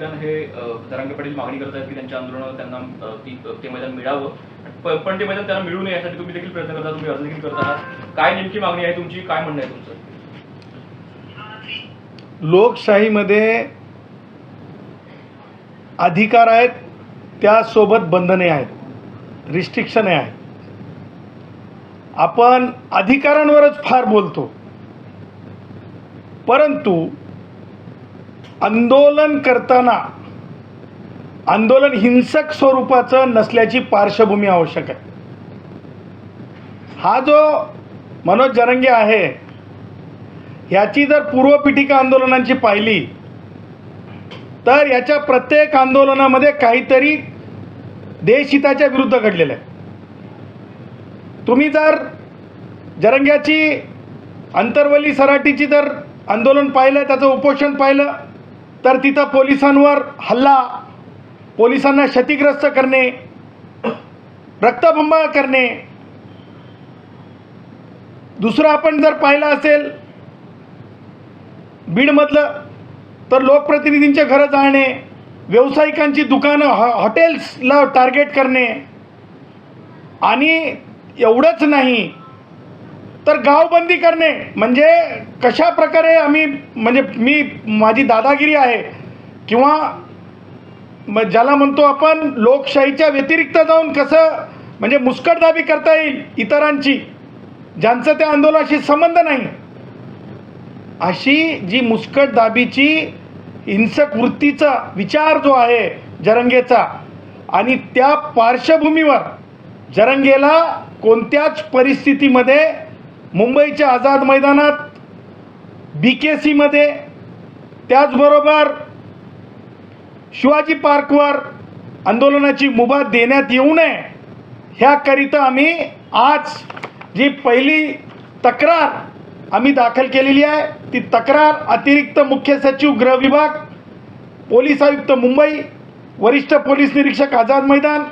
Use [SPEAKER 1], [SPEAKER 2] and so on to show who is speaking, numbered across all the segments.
[SPEAKER 1] मैदान हे धरांगे पाटील मागणी करत आहेत की त्यांच्या आंदोलनावर त्यांना ती ते मैदान मिळावं. पण ते मैदान त्यांना मिळू नये यासाठी तुम्ही देखील प्रयत्न करता तुम्ही अर्ज देखील करता. काय नेमकी मागणी आहे तुमची? काय म्हणणं आहे तुमचं?
[SPEAKER 2] लोकशाहीमध्ये अधिकार आहेत त्यासोबत बंधने आहेत रिस्ट्रिक्शने आहेत. आपण अधिकारांवरच फार बोलतो. परंतु आंदोलन करताना आंदोलन हिंसक स्वरूपाचं नसल्याची पार्श्वभूमी आवश्यक आहे. हा जो मनोज जरंगे आहे ह्याची जर पूर्वपीठिका आंदोलनांची पाहिली तर याच्या प्रत्येक आंदोलनामध्ये काहीतरी देशहिताच्या विरुद्ध घडलेलं आहे. तुम्ही जर जरंग्याची अंतर्वली सराटीची जर आंदोलन पाहिलं त्याचं उपोषण पाहिलं तर तिथं पोलिसांवर हल्ला पोलिसांना क्षतिग्रस्त करणे रक्तबंबाळ करणे. दुसरं आपण जर पाहिलं असेल बीडमधलं तर लोकप्रतिनिधींचे घरं जाळणे व्यावसायिकांची दुकानं हॉ हॉटेल्सला टार्गेट करणे. आणि एवढंच नाही तर गावबंदी करणे. म्हणजे कशा प्रकारे आम्ही म्हणजे मी माझी दादागिरी आहे किंवा मग ज्याला म्हणतो आपण लोकशाहीच्या व्यतिरिक्त जाऊन कसं म्हणजे मुस्कटदाबी करता येईल इतरांची ज्यांचं त्या आंदोलनाशी संबंध नाही. अशी जी मुस्कटदाबीची हिंसक वृत्तीचा विचार जो आहे जरंगेचा आणि त्या पार्श्वभूमीवर जरंगेला कोणत्याच परिस्थितीमध्ये मुंबईच्या आझाद मैदानात बी के सीमध्ये त्याचबरोबर शिवाजी पार्कवर आंदोलनाची मुभा देण्यात येऊ नये ह्याकरिता आम्ही आज जी पहिली तक्रार आम्ही दाखल केलेली आहे ती तक्रार अतिरिक्त मुख्य सचिव गृह विभाग पोलीस आयुक्त मुंबई वरिष्ठ पोलीस निरीक्षक आझाद मैदान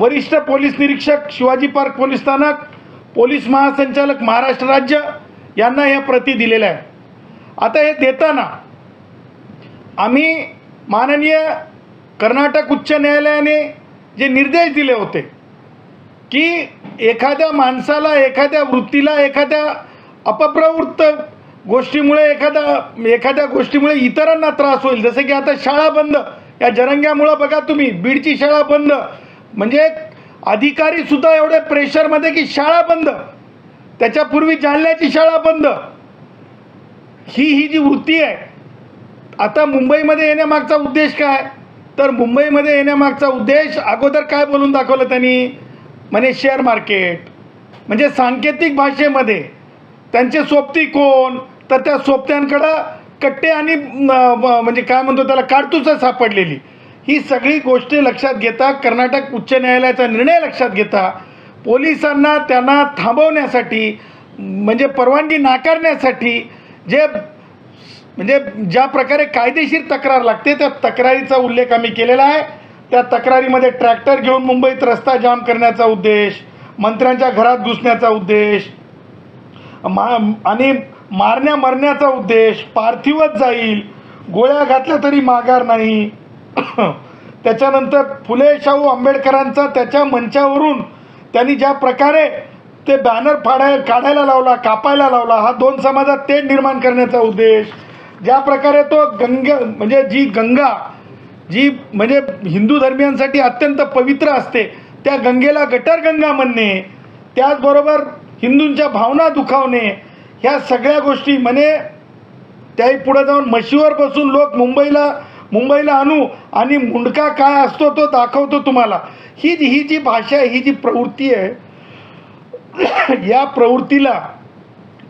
[SPEAKER 2] वरिष्ठ पोलीस निरीक्षक शिवाजी पार्क पोलीस स्थानक पोलीस महासंचालक महाराष्ट्र राज्य यांना ह्या प्रती दिलेल्या आहे आता हे देताना आम्ही माननीय कर्नाटक उच्च न्यायालयाने जे निर्देश दिले होते की एखाद्या माणसाला एखाद्या वृत्तीला एखाद्या अपप्रवृत्त गोष्टीमुळे एखाद्या एखाद्या गोष्टीमुळे इतरांना त्रास होईल. जसं की आता शाळा बंद. या जरंग्यामुळं बघा तुम्ही बीडची शाळा बंद. म्हणजे अधिकारी सुद्धा एवढे प्रेशरमध्ये की शाळा बंद. त्याच्यापूर्वी जालन्याची शाळा बंद. ही ही जी वृत्ती आहे आता मुंबईमध्ये येण्यामागचा उद्देश काय? तर मुंबईमध्ये येण्यामागचा उद्देश अगोदर काय बोलून दाखवलं त्यांनी? म्हणजे शेअर मार्केट म्हणजे सांकेतिक भाषेमध्ये. त्यांचे सोबती कोण? तर त्या सोबत्यांकडं कट्टे आणि म्हणजे काय म्हणतो त्याला काडतूस सापडलेली. ही सगळी गोष्टी लक्षात घेता कर्नाटक उच्च न्यायालयाचा निर्णय लक्षात घेता पोलिसांना त्यांना थांबवण्यासाठी म्हणजे परवानगी नाकारण्यासाठी जे म्हणजे ज्या प्रकारे कायदेशीर तक्रार लागते त्या तक्रारीचा उल्लेख आम्ही केलेला आहे. त्या तक्रारीमध्ये ट्रॅक्टर घेऊन मुंबईत रस्ता जाम करण्याचा उद्देश मंत्र्यांच्या घरात घुसण्याचा उद्देश मा आणि मारण्या मरण्याचा उद्देश पार्थिवच जाईल गोळ्या घातल्या तरी माघार नाही. त्याच्यानंतर फुले शाहू आंबेडकरांचा त्याच्या मंचावरून त्यांनी ज्या प्रकारे ते बॅनर फाडाय काढायला लावला कापायला लावला हा दोन समाजात तेढ निर्माण करण्याचा उद्देश. ज्या प्रकारे तो गंगा म्हणजे जी गंगा जी म्हणजे हिंदू धर्मियांसाठी अत्यंत पवित्र असते त्या गंगेला गटर गंगा म्हणणे त्याचबरोबर हिंदूंच्या भावना दुखावणे ह्या सगळ्या गोष्टी म्हणे त्याही पुढे जाऊन म्हशीवर बसून लोक मुंबईला मुंबईला आणू आणि मुंडका काय असतो तो दाखवतो तुम्हाला. ही जी ही जी भाषा आहे ही जी प्रवृत्ती आहे या प्रवृत्तीला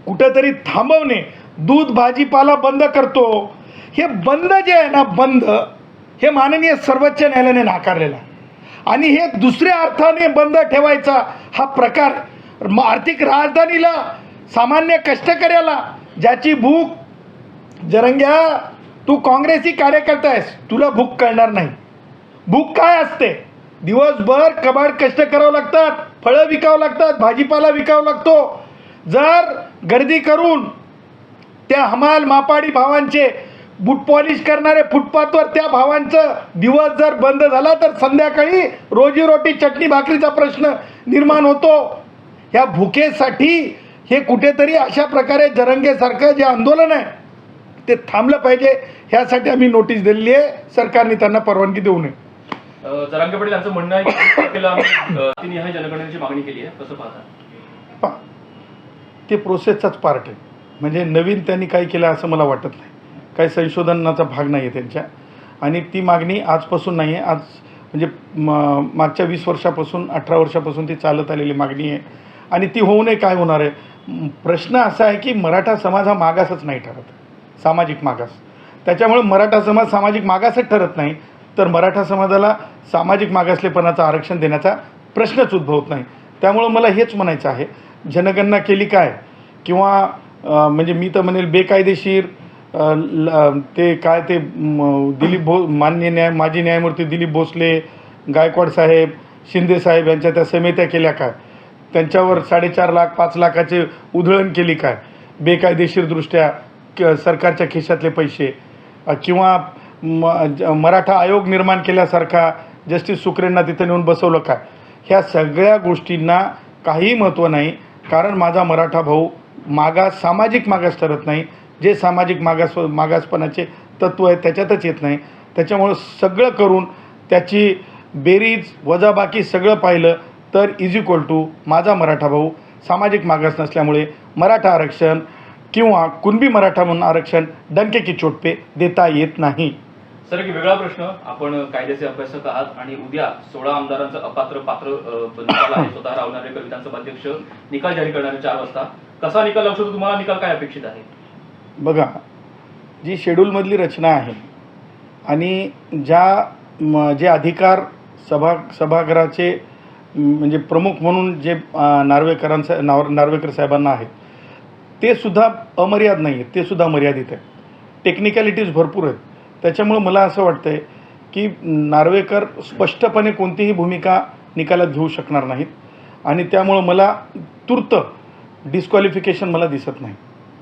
[SPEAKER 2] कुठंतरी थांबवणे दूध भाजीपाला बंद करतो. हे बंद जे आहे ना बंद हे माननीय सर्वोच्च न्यायालयाने नाकारलेलं आहे. आणि हे दुसऱ्या अर्थाने बंद ठेवायचा हा प्रकार आर्थिक राजधानीला सामान्य कष्टकऱ्याला ज्याची भूक जरंग्या तू काँग्रेसी कार्यकर्ता आहेस तुला भूक कळणार नाही. भूक काय असते? दिवसभर कबाड कष्ट करावं लागतात फळं विकावं लागतात भाजीपाला विकावं लागतो. जर गर्दी करून त्या हमाल मापाडी भावांचे बूट पॉलिश करणारे फुटपाथवर त्या भावांचं दिवस जर बंद झाला तर संध्याकाळी रोजीरोटी चटणी भाकरीचा प्रश्न निर्माण होतो. ह्या भुकेसाठी हे कुठेतरी अशा प्रकारे जरंगेसारखं जे आंदोलन आहे ते थांबलं पाहिजे ह्यासाठी आम्ही नोटीस दिलेली आहे. सरकारने त्यांना परवानगी देऊ नये.
[SPEAKER 1] जरांगे पाटील यांचं म्हणणं आहे जनगणनेची मागणी केली आहे कसं पाहता?
[SPEAKER 2] पहा ते प्रोसेसचाच पार्ट आहे. म्हणजे नवीन त्यांनी काही केलं असं मला वाटत नाही. काही संशोधनाचा भाग नाही आहे त्यांच्या. आणि ती मागणी आजपासून नाही आहे आज म्हणजे मागच्या वीस वर्षापासून अठरा वर्षापासून ती चालत आलेली मागणी आहे. आणि ती होऊ नये काय होणार आहे? प्रश्न असा आहे की मराठा समाज हा मागासच नाही ठरत. सामाजिक मागास. त्याच्यामुळे मराठा समाज सामाजिक मागासच ठरत नाही. तर मराठा समाजाला सामाजिक मागासलेपणाचं आरक्षण देण्याचा प्रश्नच उद्भवत नाही. त्यामुळं मला हेच म्हणायचं आहे. जनगणना केली काय? किंवा म्हणजे मी तर म्हणेल बेकायदेशीर ल- ते काय ते दिलीप भो मान्य न्याय माजी न्यायमूर्ती दिलीप भोसले गायकवाड साहेब शिंदे साहेब यांच्या त्या समित्या केल्या काय? त्यांच्यावर साडेचार लाख पाच लाखाचे उधळण केली काय? बेकायदेशीरदृष्ट्या क सरकारच्या खिशातले पैसे किंवा म ज- मराठा आयोग निर्माण केल्यासारखा जस्टिस सुक्रेंना तिथे नेऊन बसवलं काय? ह्या सगळ्या गोष्टींना काही महत्त्व नाही. कारण माझा मराठा भाऊ मागास सामाजिक मागास ठरत नाही. जे सामाजिक मागास मागासपणाचे तत्त्व आहे त्याच्यातच येत नाही. त्याच्यामुळं सगळं करून त्याची बेरीज वजाबाकी सगळं पाहिलं तर इज इक्वल टू माझा मराठा भाऊ. सामाजिक मागास नसल्यामुळे मराठा आरक्षण किंवा कुणबी मराठा म्हणून आरक्षण डंके की चोट पे देता येत नाही.
[SPEAKER 1] सर एक वेगळा प्रश्न. आपण कायद्याचे अभ्यासक आहात आणि उद्या सोळा आमदारांचं अपात्र पात्र निकाल आहे. स्वतः राव नार्वेकर विधानसभा अध्यक्ष निकाल जारी करणारे चार वाजता. कसा निकाल शकतो? तुम्हाला निकाल काय अपेक्षित आहे?
[SPEAKER 2] बघा जी शेड्यूलमधली रचना आहे आणि ज्या जे अधिकार सभा सभागृहाचे म्हणजे प्रमुख म्हणून जे नार्वेकरांचा नाव नार्वेकर साहेबांना आहेत ते सुद्धा अमर्याद नाही आहेत ते सुद्धा मर्यादित आहे. टेक्निकॅलिटीज भरपूर आहेत. त्याच्यामुळं मला असं वाटतं आहे की नार्वेकर स्पष्टपणे कोणतीही भूमिका निकालात घेऊ शकणार नाहीत. आणि त्यामुळं मला तूर्त डिस्क्वालिफिकेशन मला दिसत नाही.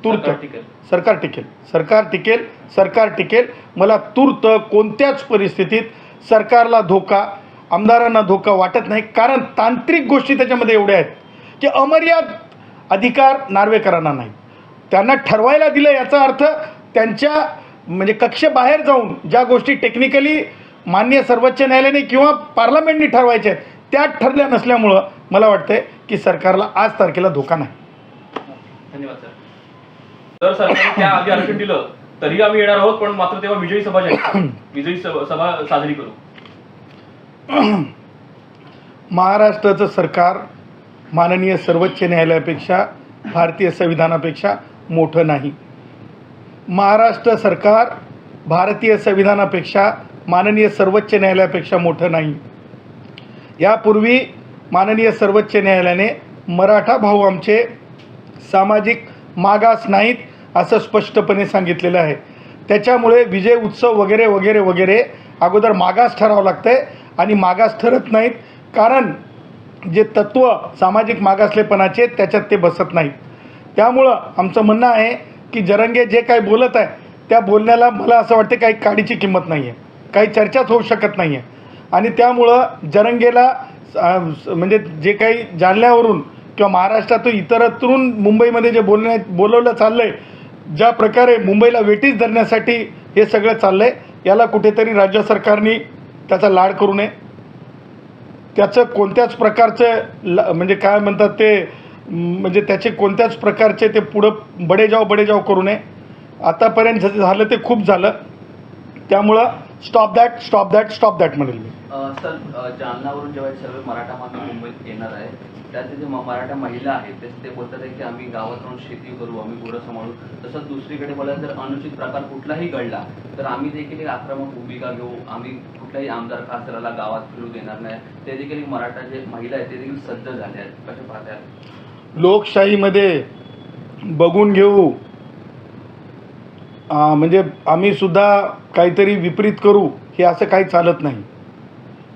[SPEAKER 2] तूर्त.
[SPEAKER 1] सरकार टिकेल.
[SPEAKER 2] सरकार टिकेल. सरकार टिकेल सरकार टिकेल. मला तूर्त कोणत्याच परिस्थितीत सरकारला धोका आमदारांना धोका वाटत नाही. कारण तांत्रिक गोष्टी त्याच्यामध्ये एवढ्या आहेत की अमर्याद अधिकार नार्वेकरांना नाही. त्यांना ठरवायला दिलं याचा अर्थ त्यांच्या म्हणजे कक्षेबाहेर जाऊन ज्या गोष्टी टेक्निकली मान्य सर्वोच्च न्यायालयाने किंवा पार्लमेंटने ठरवायच्या आहेत त्या ठरल्या नसल्यामुळं मला वाटतंय की सरकारला आज तारखेला धोका नाही.
[SPEAKER 1] धन्यवाद सर. जर सरकारने त्या आधी आरक्षण दिलं तरी आम्ही येणार आहोत पण मात्र तेव्हा विजयी सभा जाहीर. विजयी सभा साजरी करू.
[SPEAKER 2] महाराष्ट्राचं सरकार माननीय सर्वोच्च न्यायालयापेक्षा भारतीय संविधानापेक्षा मोठं नाही. महाराष्ट्र सरकार भारतीय संविधानापेक्षा माननीय सर्वोच्च न्यायालयापेक्षा मोठं नाही. यापूर्वी माननीय सर्वोच्च न्यायालयाने मराठा भाऊ आमचे सामाजिक मागास नाहीत असं स्पष्टपणे सांगितलेलं आहे. त्याच्यामुळे विजय उत्सव वगैरे वगैरे वगैरे अगोदर मागास ठरावं लागतं आहे आणि मागास ठरत नाहीत. कारण जे तत्त्व सामाजिक मागासलेपणाचे त्याच्यात ते बसत नाहीत. त्यामुळं आमचं म्हणणं आहे की जरंगे जे काही बोलत आहे त्या बोलण्याला मला असं वाटतं काही काडीची किंमत नाही आहे काही चर्चाच होऊ शकत नाही आहे आणि त्यामुळं जरंगेला स- म्हणजे जे काही जालन्यावरून किंवा महाराष्ट्रातून इतरत्रून मुंबईमध्ये जे बोलण्या बोलवलं चाललं आहे ज्या प्रकारे मुंबईला वेटीस धरण्यासाठी हे सगळं चाललं आहे याला कुठेतरी राज्य सरकारने त्याचा लाड करू नये. त्याचं कोणत्याच प्रकारचं ल म्हणजे काय म्हणतात ते म्हणजे त्याचे कोणत्याच प्रकारचे ते पुढं बडेजाव बडेजाव करू नये. आतापर्यंत झालं ते खूप झालं. त्यामुळं stop that stop that stop that म्हणेल मी.
[SPEAKER 3] सर अ, जालन्यावरून जेव्हा सर्व मराठा बांधव मुंबईत येणार आहे त्यात जे मराठा महिला आहेत ते ते बोलतात आहे की आम्ही गावात राहून शेती करू आम्ही गुरं सांभाळू. तसंच दुसरीकडे मला जर अनुचित प्रकार कुठलाही घडला तर आम्ही देखील एक आक्रमक भूमिका घेऊ. आम्ही कुठल्याही आमदार खासदाराला गावात फिरू देणार नाही. ते देखील एक मराठा जे महिला आहेत ते देखील सज्ज झाले आहेत. कसे पाहतात
[SPEAKER 2] लोकशाहीमध्ये बघून घेऊ. म्हणजे आम्ही सुद्धा काहीतरी विपरीत करू हे असं काही चालत नाही.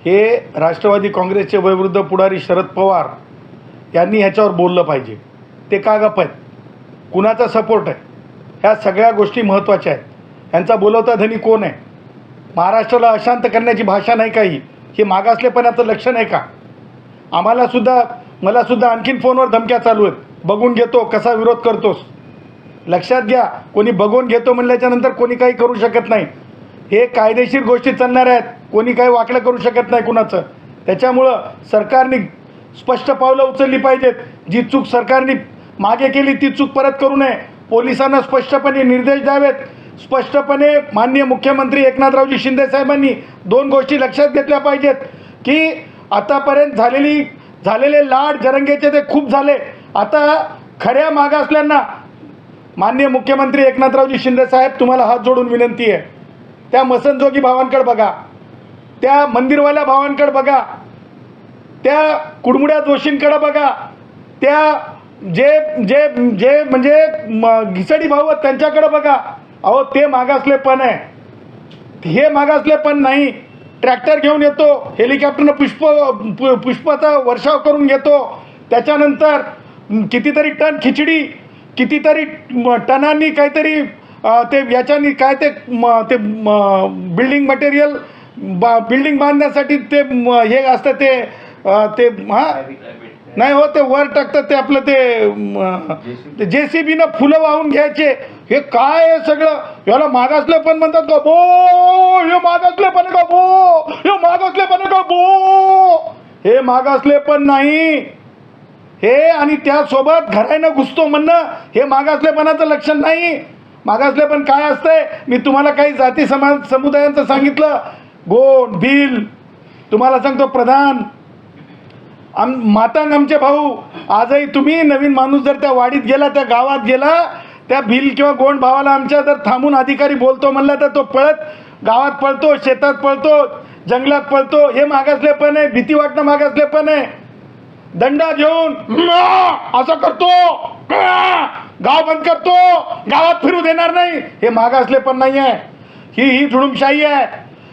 [SPEAKER 2] हे राष्ट्रवादी काँग्रेसचे वयवृद्ध पुढारी शरद पवार यांनी ह्याच्यावर बोललं पाहिजे. ते का गप्प आहेत? कुणाचा सपोर्ट आहे? ह्या सगळ्या गोष्टी महत्त्वाच्या आहेत. यांचा बोलवता धनी कोण आहे? महाराष्ट्राला अशांत करण्याची भाषा नाही काही. हे मागासलेपणाचं लक्षण आहे का? आम्हालासुद्धा मलासुद्धा आणखीन फोनवर धमक्या चालू आहेत. बघून घेतो कसा विरोध करतोस. लक्षात घ्या कोणी बघून घेतो म्हणल्याच्या नंतर कोणी काही करू शकत नाही. हे कायदेशीर गोष्टी चालणार आहेत. कोणी काही वाकडं करू शकत नाही कुणाचं. त्याच्यामुळं सरकारने स्पष्ट पावलं उचलली पाहिजेत. जी चूक सरकारने मागे केली ती चूक परत करू नये. पोलिसांना स्पष्टपणे निर्देश द्यावेत. स्पष्टपणे माननीय मुख्यमंत्री एकनाथरावजी शिंदे साहेबांनी दोन गोष्टी लक्षात घेतल्या पाहिजेत. की आतापर्यंत झालेली झालेले लाड जरंगेचे ते खूप झाले. आता खऱ्या मागासल्यांना माननीय मुख्यमंत्री एकनाथरावजी शिंदेसाहेब तुम्हाला हात जोडून विनंती आहे. त्या मसनजोगी भावांकडे बघा. त्या मंदिरवाल्या भावांकडे बघा. त्या कुडमुड्या जोशींकडे बघा. त्या जे जे जे म्हणजे म- घिसडी भाऊ आहेत त्यांच्याकडे बघा. अहो ते मागासले पण आहे. हे मागासले पण नाही. ट्रॅक्टर घेऊन येतो. हेलिकॉप्टरनं पुष्प पु पुष्पाचा वर्षाव करून घेतो. त्याच्यानंतर कितीतरी टन खिचडी कितीतरी टनांनी काहीतरी ते याच्यानी काय ते म, ते बिल्डिंग मटेरियल बा बिल्डिंग बांधण्यासाठी ते म, हे असतं ते ते हां? नाही हो ते वर टाकतात ते आपलं ते जे सी बीनं फुलं वाहून घ्यायचे. हे काय आहे सगळं? याला मागासले पण म्हणतात का बो हे मागासले पण का बो हे मागासले पण का बो. हे मागासले पण नाही. हे आणि त्यासोबत घरायनं घुसतो म्हणणं हे मागासलेपणाचं लक्षण नाही. मागासलेपण काय असतंय? मी तुम्हाला काही जाती समाज समुदायांचं सांगितलं. गोड भील तुम्हाला सांगतो प्रधान. आम मातांग आमचे भाऊ आजही तुम्ही नवीन माणूस जर त्या वाडीत गेला त्या गावात गेला त्या भिल किंवा गोंड भावाला आमच्या जर थांबून अधिकारी बोलतो म्हणला तर तो पळत गावात पळतो शेतात पळतो जंगलात पळतो. हे मागासले पण आहे भीती वाटणं मागासले पण आहे. दंडा घेऊन असं करतो. गाव बंद करतो. गावात फिरू देणार नाही. हे मागासले पण नाही आहे ही ही जुळुमशाही आहे.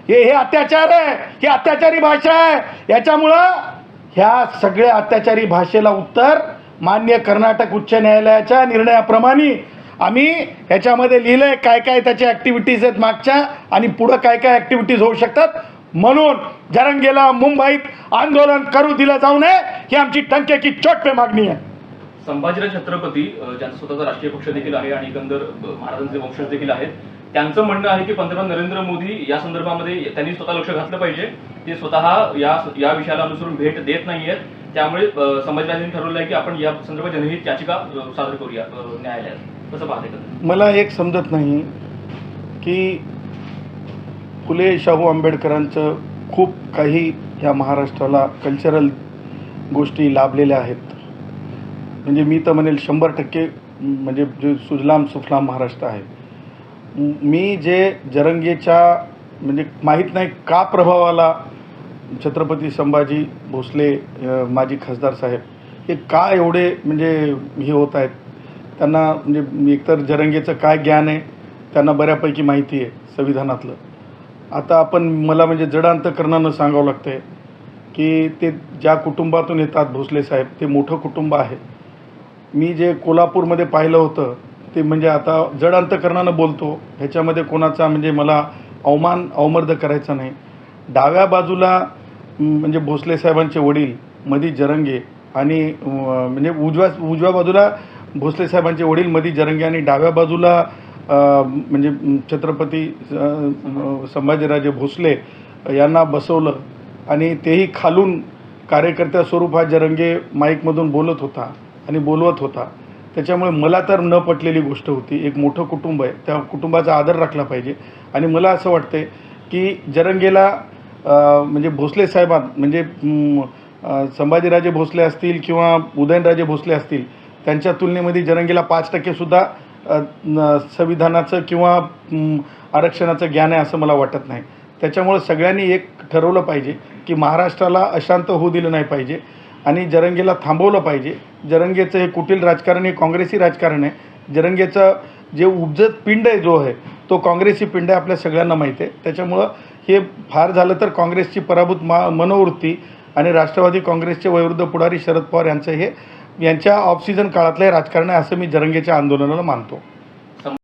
[SPEAKER 2] हे हे अत्याचार आहे. ही अत्याचारी भाषा आहे. याच्यामुळं ह्या सगळ्या अत्याचारी भाषेला उत्तर मान्य कर्नाटक उच्च न्यायालयाच्या निर्णयाप्रमाणे आम्ही ह्याच्यामध्ये लिहिलंय काय काय त्याच्या ॲक्टिव्हिटीज आहेत मागच्या आणि पुढं काय काय ॲक्टिव्हिटीज होऊ शकतात. म्हणून जरंगेला मुंबईत आंदोलन करू दिलं जाऊ नये ही आमची टंकेची चोट पे मागणी आहे.
[SPEAKER 1] संभाजीराव छत्रपती ज्यांचा स्वतःचा राष्ट्रीय पक्ष देखील आहे आणि एकंदर महाराजांचे वंशज देखील आहेत त्यांचं म्हणणं आहे की पंतप्रधान नरेंद्र मोदी या संदर्भामध्ये त्यांनी स्वतः लक्ष घातलं पाहिजे. ते स्वतः या या विषयाला अनुसरून भेट देत नाहीयेत. त्यामुळे संभाजीराजांनी ठरवलं आहे की आपण या संदर्भात जनहित याचिका सादर करूया न्यायालयात. कसं पाहते
[SPEAKER 2] मला एक समजत नाही की फुले शाहू आंबेडकरांचं खूप काही ह्या महाराष्ट्राला कल्चरल गोष्टी लाभलेल्या आहेत. म्हणजे मी तर म्हणेल शंभर टक्के म्हणजे जे सुजलाम सुफलाम महाराष्ट्र आहे. मी जे जरंगेच्या म्हणजे माहीत नाही का प्रभावाला छत्रपती संभाजी भोसले माजी खासदार साहेब हे का एवढे म्हणजे हे होत आहेत? त्यांना म्हणजे एकतर जरंगेचं काय ज्ञान आहे त्यांना बऱ्यापैकी माहिती आहे संविधानातलं. आता आपण मला म्हणजे जडांतकरणानं सांगावं लागतं आहे की ते ज्या कुटुंबातून येतात भोसले साहेब ते मोठं कुटुंब आहे. मी जे कोल्हापूरमध्ये पाहिलं होतं ते म्हणजे आता जडांतकरणानं बोलतो. ह्याच्यामध्ये कोणाचा म्हणजे मला अवमान अवमर्द करायचा नाही. डाव्या बाजूला म्हणजे भोसले साहेबांचे वडील मधी जरंगे आणि म्हणजे उजव्या उजव्या बाजूला भोसले साहेबांचे वडील मधी जरंगे आणि डाव्या बाजूला म्हणजे छत्रपती संभाजीराजे भोसले यांना बसवलं आणि तेही खालून कार्यकर्त्या स्वरूपात जरंगे माईकमधून बोलत होता आणि बोलवत होता. त्याच्यामुळे मला तर न पटलेली गोष्ट होती. एक मोठं कुटुंब आहे. त्या कुटुंबाचा आदर राखला पाहिजे. आणि मला असं वाटते की जरंगेला म्हणजे भोसले साहेबां म्हणजे संभाजीराजे भोसले असतील किंवा उदयनराजे भोसले असतील त्यांच्या तुलनेमध्ये जरंगेला पाच टक्केसुद्धा संविधानाचं किंवा आरक्षणाचं ज्ञान आहे असं मला वाटत नाही. त्याच्यामुळं सगळ्यांनी एक ठरवलं पाहिजे की महाराष्ट्राला अशांत होऊ दिलं नाही पाहिजे आणि जरंगेला थांबवलं पाहिजे. जरंगेचं हे कुटील राजकारण हे काँग्रेसी राजकारण आहे. जरंगेचं जे उपजत पिंड आहे जो आहे तो काँग्रेसी पिंड आहे आपल्या सगळ्यांना माहीत आहे. त्याच्यामुळं हे फार झालं तर काँग्रेसची पराभूत मा मनोवृत्ती आणि राष्ट्रवादी काँग्रेसचे वयोवृद्ध पुढारी शरद पवार यांचं हे यांच्या ऑफसिजन काळातलं राजकारण आहे असं मी जरंगेच्या आंदोलनाला मानतो.